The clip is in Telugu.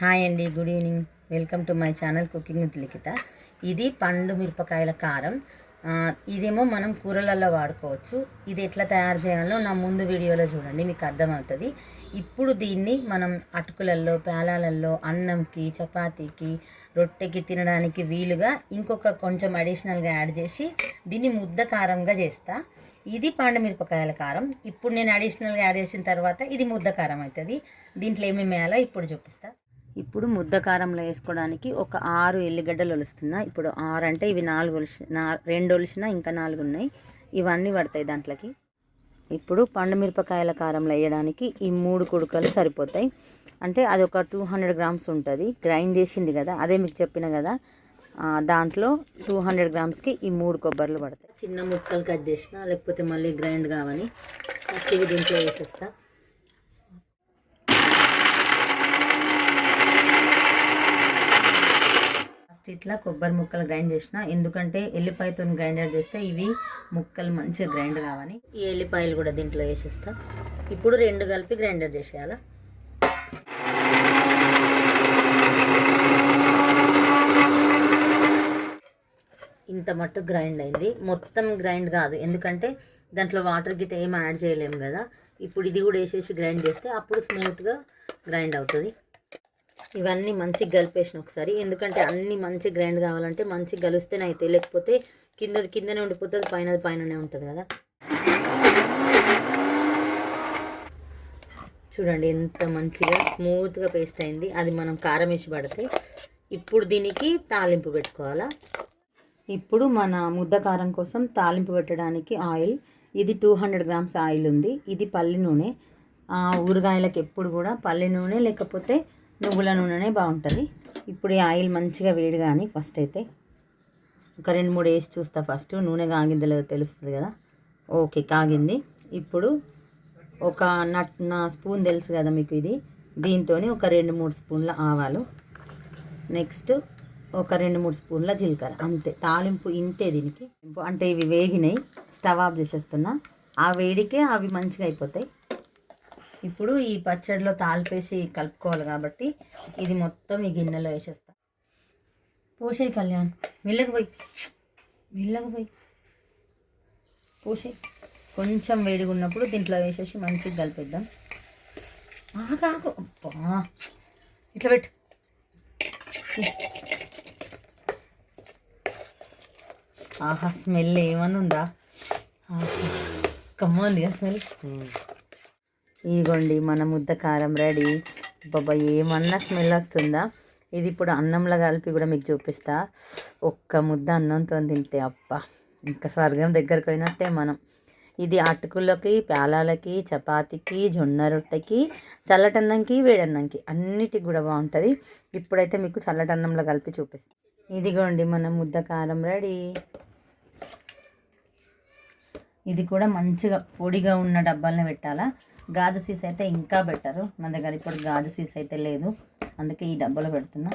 హాయ్ అండి good evening. Welcome to my channel cooking with Likhitha. ఇది పండు మిరపకాయల కారం. ఇదేమో మనం కూరలలో వాడుకోవచ్చు. ఇది ఎట్లా తయారు చేయాలో నా ముందు వీడియోలో చూడండి మీకు అర్థమవుతుంది. ఇప్పుడు దీన్ని మనం అటుకులల్లో పేలాలల్లో అన్నంకి చపాతీకి రొట్టెకి తినడానికి వీలుగా ఇంకొక కొంచెం అడిషనల్గా యాడ్ చేసి దీన్ని ముద్ద కారంగా చేస్తా. ఇది పండు మిరపకాయల కారం. ఇప్పుడు నేను అడిషనల్గా యాడ్ చేసిన తర్వాత ఇది ముద్ద కారం అవుతుంది. దీంట్లో ఏమేమి వేయాలో ఇప్పుడు చూపిస్తాను ఇప్పుడు ముద్ద కారంలో వేసుకోవడానికి ఒక ఆరు ఎల్లిగడ్డలు ఒలుస్తున్నా. ఇప్పుడు ఆరు అంటే ఇవి నాలుగు ఒలిసి నా రెండు ఒలిసిన ఇంకా నాలుగు ఉన్నాయి. ఇవన్నీ పడతాయి దాంట్లోకి. ఇప్పుడు పండు మిరపకాయల కారంలో వేయడానికి ఈ మూడు కుడుకలు సరిపోతాయి. అంటే అది ఒక టూ హండ్రెడ్ గ్రామ్స్ ఉంటుంది. గ్రైండ్ చేసింది కదా అదే మీకు చెప్పిన కదా దాంట్లో టూ హండ్రెడ్ గ్రామ్స్కి ఈ మూడు కొబ్బర్లు పడతాయి. చిన్న ముక్కలు కట్ చేసిన లేకపోతే మళ్ళీ గ్రైండ్ కావని ఫస్ట్ ఇవి దీంట్లో వేసేస్తాను ఇట్లా కొబ్బరి ముక్కలు గ్రైండ్ చేసిన. ఎందుకంటే ఎల్లిపాయతో గ్రైండర్ చేస్తే ఇవి ముక్కలు మంచిగా గ్రైండ్ కావని. ఈ ఎల్లిపాయలు కూడా దీంట్లో వేసేస్తా. ఇప్పుడు రెండు కలిపి గ్రైండర్ చేసేయాలా? ఇంత మట్టు గ్రైండ్ అయింది. మొత్తం గ్రైండ్ కాదు. ఎందుకంటే దాంట్లో వాటర్ గిట్ట ఏం యాడ్ చేయలేము కదా. ఇప్పుడు ఇది కూడా వేసేసి గ్రైండ్ చేస్తే అప్పుడు స్మూత్గా గ్రైండ్ అవుతుంది. ఇవన్నీ మంచిగా కలిపేసిన ఒకసారి. ఎందుకంటే అన్నీ మంచి గ్రైండ్ కావాలంటే మంచిగా కలిస్తేనే అవుతాయి లేకపోతే కింద కిందనే ఉండిపోతుంది పైన పైననే ఉంటుంది కదా. చూడండి ఎంత మంచిగా స్మూత్గా పేస్ట్ అయింది. అది మనం కారం వేసి పడితే ఇప్పుడు దీనికి తాలింపు పెట్టుకోవాలా. ఇప్పుడు మన ముద్ద కారం కోసం తాలింపు పెట్టడానికి ఆయిల్ ఇది టూ హండ్రెడ్ గ్రామ్స్ ఆయిల్ ఉంది. ఇది పల్లి నూనె. ఆ, ఊరగాయలకు ఎప్పుడు కూడా పల్లి నూనె లేకపోతే నువ్వుల నూనెనే బాగుంటుంది. ఇప్పుడు ఈ ఆయిల్ మంచిగా వేడి కానీ ఫస్ట్ అయితే ఒక రెండు మూడు వేసి చూస్తా ఫస్ట్ నూనె కాగిందో లేదో తెలుస్తుంది కదా. ఓకే కాగింది. ఇప్పుడు ఒక నట్ నా స్పూన్ తెలుసు కదా మీకు ఇది. దీంతో ఒక రెండు మూడు స్పూన్ల ఆవాలు. నెక్స్ట్ ఒక రెండు మూడు స్పూన్ల జీలకర్ర. అంతే. తాలింపు ఇంతే దీనికి. అంటే ఇవి వేగినాయి. Stove off చేసేస్తున్నా. ఆ వేడికే అవి మంచిగా అయిపోతాయి. ఇప్పుడు ఈ పచ్చడిలో తాలిపేసి కలుపుకోవాలి కాబట్టి ఇది మొత్తం ఈ గిన్నెలో వేసేస్తా. పోసే కళ్యాణ్ మెల్లగా పోయి. మెల్లగా పోయి. పోసే. కొంచెం వేడిగా ఉన్నప్పుడు దీంట్లో వేసేసి మంచిగా కలిపేద్దాం. ఆగాకు. అబ్బా. ఇట్లా పెట్టు. ఆహా స్మెల్ ఏమన్నా ఉందా కమ్మంది కదా స్మెల్. ఇదిగోండి మన ముద్ద కారం రెడీ. బాబా ఏమన్నా స్మెల్ వస్తుందా? ఇది ఇప్పుడు అన్నంలో కలిపి కూడా మీకు చూపిస్తా. ఒక్క ముద్ద అన్నంతో తింటే అప్ప ఇంకా స్వర్గం దగ్గరకు పోయినట్టే మనం. ఇది అటుకులకి పేలాలకి చపాతీకి జొన్న రొట్టెకి చల్లటన్నంకి వేడన్నంకి అన్నిటికి కూడా బాగుంటుంది. ఇప్పుడైతే మీకు చల్లటన్నంలో కలిపి చూపిస్తాను ఇదిగోండి మన ముద్ద కారం రెడీ. ఇది కూడా మంచిగా పొడిగా ఉన్న డబ్బాలను పెట్టాలా? గాజు సీస్ అయితే ఇంకా బెటరు. నా దగ్గర ఇప్పుడు గాజు సీస్ అయితే లేదు. అందుకే ఈ డబ్బాలో పెడుతున్నా.